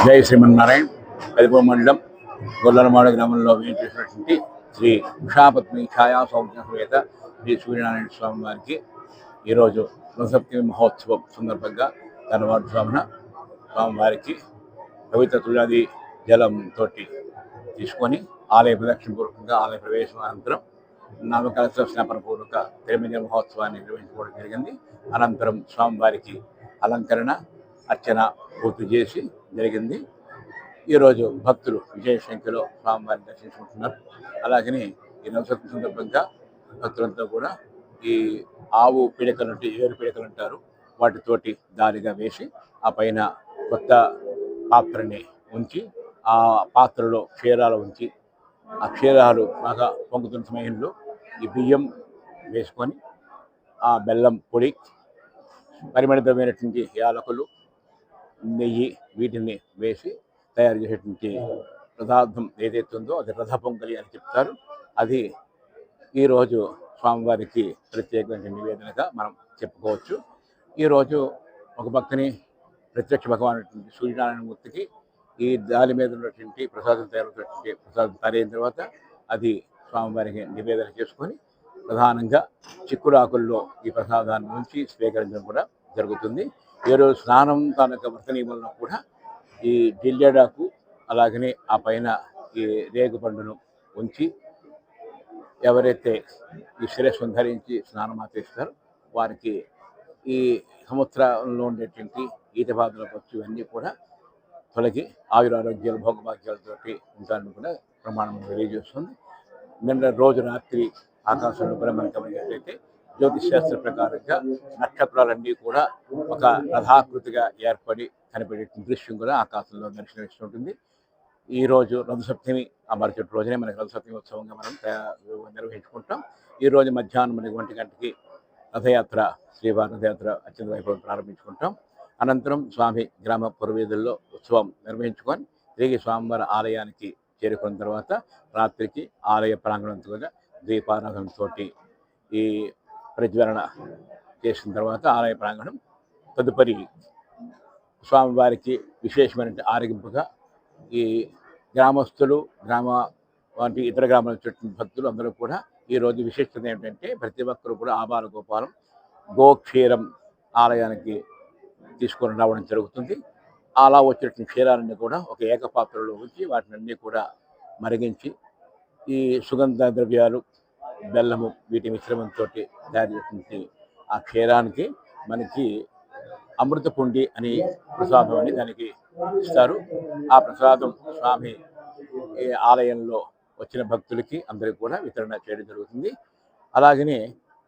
జై శ్రీమన్నారాయణ పెదపూర్ మండలం గొల్లలమాడ గ్రామంలో వేయించేసినటువంటి శ్రీ ఉషాపత్ని ఛాయా సౌజ్ఞ సమేత శ్రీ సూర్యనారాయణ స్వామి వారికి ఈరోజు రథసప్తమి మహోత్సవం సందర్భంగా ధనవాడు స్వామిన స్వామివారికి పవిత్ర తులాది జలంతో తీసుకొని ఆలయ ప్రదక్షిణ పూర్వకంగా ఆలయ ప్రవేశం అనంతరం నామకలశ స్నాపన పూర్వక తిరుమల మహోత్సవాన్ని నిర్వహించుకోవడం జరిగింది. అనంతరం స్వామివారికి అలంకరణ అర్చన పూర్తి చేసి జరిగింది. ఈరోజు భక్తులు విజయ సంఖ్యలో స్వామివారిని దర్శించుకుంటున్నారు. అలాగనే ఈ నవసత్వ సందర్భంగా భక్తులంతా కూడా ఈ ఆవు పిడకలు అంటే ఏరు పిడకలు అంటారు వాటితోటి దారిగా వేసి ఆ పైన కొత్త పాత్రని ఉంచి ఆ పాత్రలో క్షీరాలు ఉంచి ఆ క్షీరాలు బాగా పొంగుతున్న సమయంలో ఈ బియ్యం వేసుకొని ఆ బెల్లం పొడి పరిమళితమైనటువంటి యాలకులు నెయ్యి వీటిని వేసి తయారు చేసేటువంటి పదార్థం ఏదైతే ఉందో అది రథ పొంగలి అని చెప్తారు. అది ఈరోజు స్వామివారికి ప్రత్యేకమైన నివేదనగా మనం చెప్పుకోవచ్చు. ఈరోజు ఒక పక్కని ప్రత్యక్ష భగవానటువంటి సూర్యనారాయణ మూర్తికి ఈ దాని మీద ఉన్నటువంటి ప్రసాదం తయారవుతున్నటువంటి ప్రసాదం తయారైన తర్వాత అది స్వామివారికి నివేదన చేసుకొని ప్రధానంగా చిక్కురాకుల్లో ఈ ప్రసాదాన్ని నుంచి స్వీకరించడం కూడా జరుగుతుంది. ఈరోజు స్నానం తాలూకా వ్రత వలన కూడా ఈ జిల్లెడాకు అలాగనే ఆ పైన ఈ రేగు పండును ఉంచి ఎవరైతే ఈ శిరస్సును ధరించి స్నానం ఆచరిస్తారో వారికి ఈ సముద్రంలో ఉండేటువంటి ఈత బాధల ఖర్చు ఇవన్నీ కూడా తొలగి ఆయురారోగ్యాలు భోగభాగ్యాలతోటి ఉంటారని కూడా ప్రమాణం తెలియజేస్తుంది. నిన్న రోజు రాత్రి ఆకాశంలో కూడా మనం గమనించినట్లయితే శాస్త్ర ప్రకారంగా నక్షత్రాలన్నీ కూడా ఒక రథాకృతిగా ఏర్పడి కనిపెట్టే దృశ్యం కూడా ఆకాశంలో దర్శనమిస్తుంటుంది. ఈ రోజు రథసప్తమి ఆ మరుసటి రోజునే మనకి రథసప్తమి ఉత్సవంగా మనం నిర్వహించుకుంటాం. ఈ రోజు మధ్యాహ్నం మనకి ఒంటి గంటకి రథయాత్ర శ్రీవారి రథయాత్ర అత్యంత వైభవం ప్రారంభించుకుంటాం. అనంతరం స్వామి గ్రామ పురవీధుల్లో ఉత్సవం నిర్వహించుకొని తిరిగి స్వామివారి ఆలయానికి చేరుకున్న తర్వాత రాత్రికి ఆలయ ప్రాంగణంతో దీపారాధనతోటి ఈ ప్రజ్వలన చేసిన తర్వాత ఆలయ ప్రాంగణం తదుపరి స్వామివారికి విశేషమైన ఆరగింపుగా ఈ గ్రామస్తులు గ్రామ వంటి ఇతర గ్రామాల చుట్టూ భక్తులు అందరూ కూడా ఈ రోజు ఏమిటంటే ఏంటంటే ప్రతి ఒక్కరు కూడా ఆబాల గోపాలం గోక్షీరం ఆలయానికి తీసుకొని రావడం జరుగుతుంది. అలా వచ్చినటువంటి క్షీరాలన్నీ కూడా ఒక ఏకపాత్రలో ఉంచి వాటిని అన్నీ కూడా మరిగించి ఈ సుగంధ ద్రవ్యాలు బెల్లము వీటి మిశ్రమంతో తయారు చేసినటువంటి ఆ క్షీరానికి మనకి అమృతపుండి అని ప్రసాదం అని దానికి ఇస్తారు. ఆ ప్రసాదం స్వామి ఈ ఆలయంలో వచ్చిన భక్తులకి అందరికి కూడా వితరణ చేయడం జరుగుతుంది. అలాగనే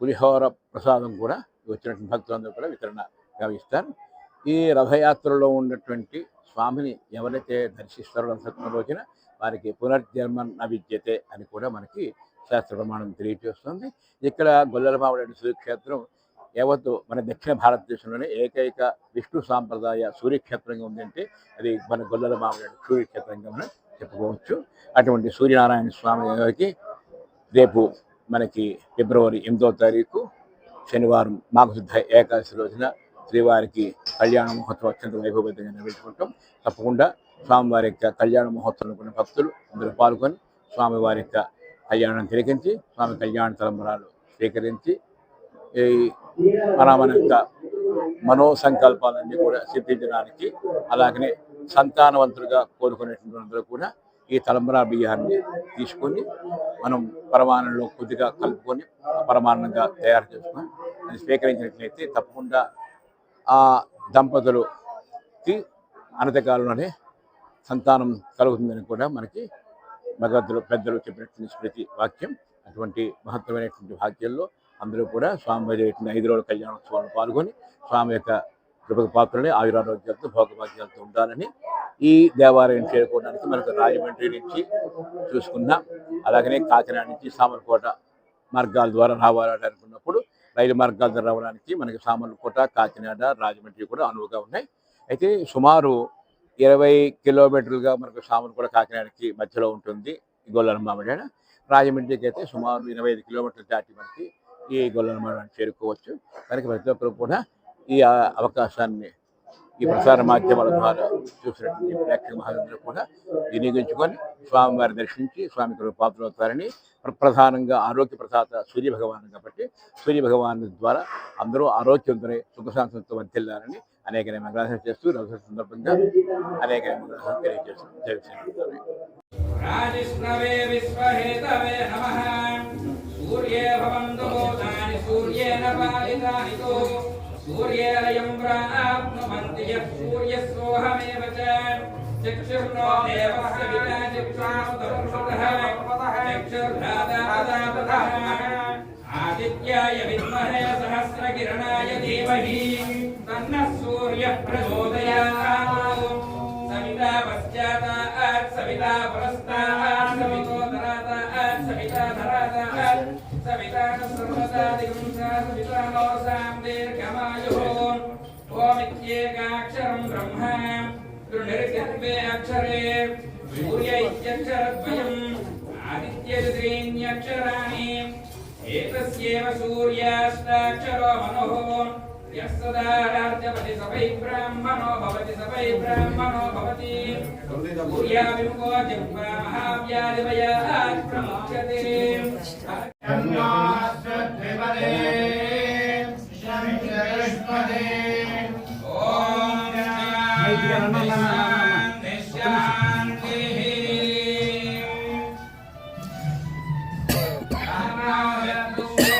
పులిహోర ప్రసాదం కూడా వచ్చినటువంటి భక్తులందరూ కూడా వితరణ గావిస్తారు. ఈ రథయాత్రలో ఉన్నటువంటి స్వామిని ఎవరైతే దర్శిస్తారో రథసప్తమి రోజున వారికి పునర్జన్మ నవిద్యతే అని కూడా మనకి శాస్త్ర ప్రమాణం తెలియజేస్తుంది ఇక్కడ గొల్లలమావడి సూర్యక్షేత్రం యావత్తు మన దక్షిణ భారతదేశంలోనే ఏకైక విష్ణు సాంప్రదాయ సూర్యక్షేత్రంగా ఉందంటే అది మన గొల్లల మామిడి సూర్యక్షేత్రంగా మనం చెప్పుకోవచ్చు. అటువంటి సూర్యనారాయణ స్వామి గారికి రేపు మనకి ఫిబ్రవరి ఎనిమిదో తారీఖు శనివారం మాఘశుద్ధ ఏకాదశి రోజున శ్రీవారికి కళ్యాణ మహోత్సవం అత్యంత వైభవంతంగా నిర్వహించుకుంటాం. తప్పకుండా స్వామివారి యొక్క కళ్యాణ మహోత్సవంలో కొన్ని భక్తులు అందరూ పాల్గొని స్వామివారి యొక్క కళ్యాణం తిలకించి స్వామి కళ్యాణ తలంబరాలు స్వీకరించి ఈ మన యొక్క మనో సంకల్పాలన్నీ కూడా సిద్ధించడానికి అలాగనే సంతానవంతులుగా కోరుకునేటువంటి కూడా ఈ తలంబరా బియ్యాన్ని తీసుకొని మనం పరమాణంలో కొద్దిగా కలుపుకొని పరమాన్నంగా తయారు చేసుకొని అది స్వీకరించినట్లయితే తప్పకుండా ఆ దంపతులుకి అనతకాలంలోనే సంతానం కలుగుతుందని కూడా మనకి భగవద్దులు పెద్దలు చెప్పినటువంటి స్మృతి వాక్యం అటువంటి మహత్తమైనటువంటి వాక్యంలో అందరూ కూడా స్వామి జరిగిన ఐదు రోజుల కళ్యాణోత్సవంలో పాల్గొని స్వామి యొక్క కృపకు పాత్రలే ఆయురారోగ్యాలతో భోగభాగ్యాలతో ఉండాలని ఈ దేవాలయం చేరుకోవడానికి మనకు రాజమండ్రి నుంచి చూసుకున్నాం అలాగనే కాకినాడ నుంచి సామర్లకోట మార్గాల ద్వారా రావాలని అనుకున్నప్పుడు రైలు మార్గాల ద్వారా రావడానికి మనకి సామర్లకోట కాకినాడ రాజమండ్రి కూడా అనువుగా ఉన్నాయి. అయితే సుమారు ఇరవై కిలోమీటర్లుగా మనకు సామర్లకోట కాకినాడకి మధ్యలో ఉంటుంది ఈ గొల్లల రాజమండ్రికి అయితే సుమారు ఇరవై ఐదు కిలోమీటర్లు దాటి మనకి ఈ గొల్లల చేరుకోవచ్చు. కనుక ప్రతి ఒక్కరు కూడా ఈ అవకాశాన్ని ఈ ప్రసార మాధ్యమాల ద్వారా చూసినటువంటి ప్రేక్షక మహాజనులు కూడా వినియోగించుకొని స్వామివారి దర్శించి స్వామి కృప పాత్రవుతారని ప్ర- ప్రధానంగా ఆరోగ్య ప్రసాద సూర్య భగవాన్ కాబట్టి సూర్య భగవాన్ ద్వారా అందరూ ఆరోగ్యవంతులై సుఖశాంతంతో వర్తిల్లారని అనేక మంగళాసన చేస్తూ రథ సందర్భంగా అనేక మంగళాసన తెలియజేస్తూ సూర్యే భవంతు భూతాని सूर्येरयं प्राप्नुवन्ति यः सूर्यस्सोऽहमेव च। चक्षुर्नो देवस्य विना चक्षुंसुतः चक्षुर्भ्रातादापतः आदित्याय विद्महे सहस्रकिरणाय धीमहि। तन्नः सूर्यः प्रचोदयात्। ఓమిత్యేకాక్షరం బ్రహ్మ దృఢిర్గత్వే అక్షరే సూర్య ఇత్యక్షరద్వయం ఆదిత్యద్రీణ్యక్షరాణి ఏతస్యేవ సూర్యాష్టాక్షరో మనోః యస్సదారార్జపతి సవై బ్రాహ్మణో భవతి సవై బ్రాహ్మణో భవతి సూర్యాభిముఖో జిహ్వా మహావ్యాధివయాత్ ప్రముచ్యతే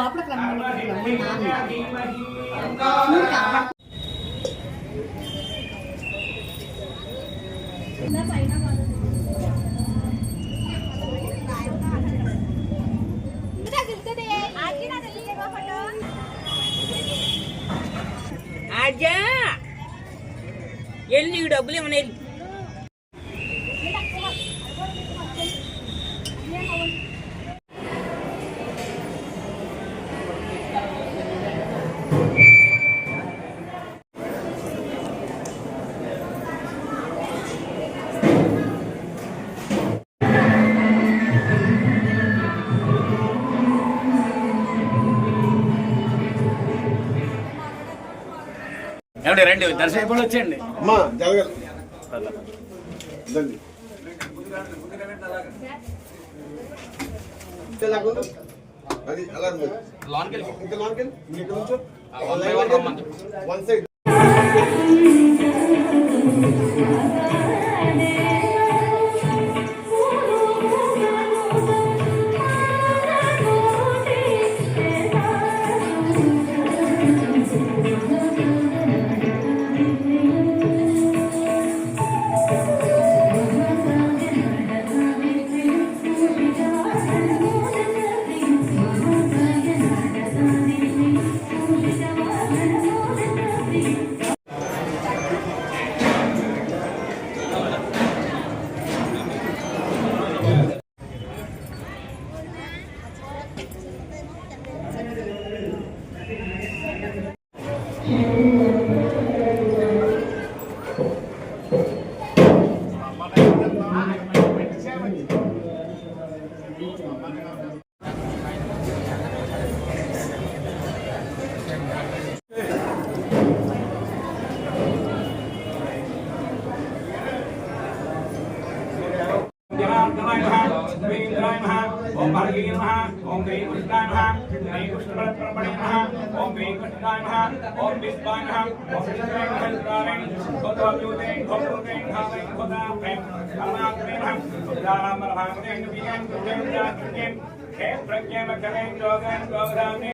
లోపలికి రమ్మని నీకు డబ్బులు ఇవ్వను ఏమండి రండి. దర్శనం ఎప్పుడు వచ్చేయండి. అమ్మా జరగాలి రండి. ఇంకా నాకు అది అలా ఉంది. ఇంకా లోన్కి వెళ్ళి, మీరు ఇక్కడ నుంచో. One side. ఓం భార్గవీ నమః. ఓం శ్రీ కృష్ణాయ నమః. శ్రీ కృష్ణ పరబ్రహ్మణే నమః. ఓం శ్రీ కృష్ణాయ నమః. ఓం విష్ణాయ నమః. ఓం శ్రీకృష్ణాయ నమః. భగవతే భగవతే భావే భగవతే కరుణాకరే నమః. సుధారామ భాగవతే విజ్ఞాన క్షేత్రజ్ఞ మకరే యోగన్ గౌరామి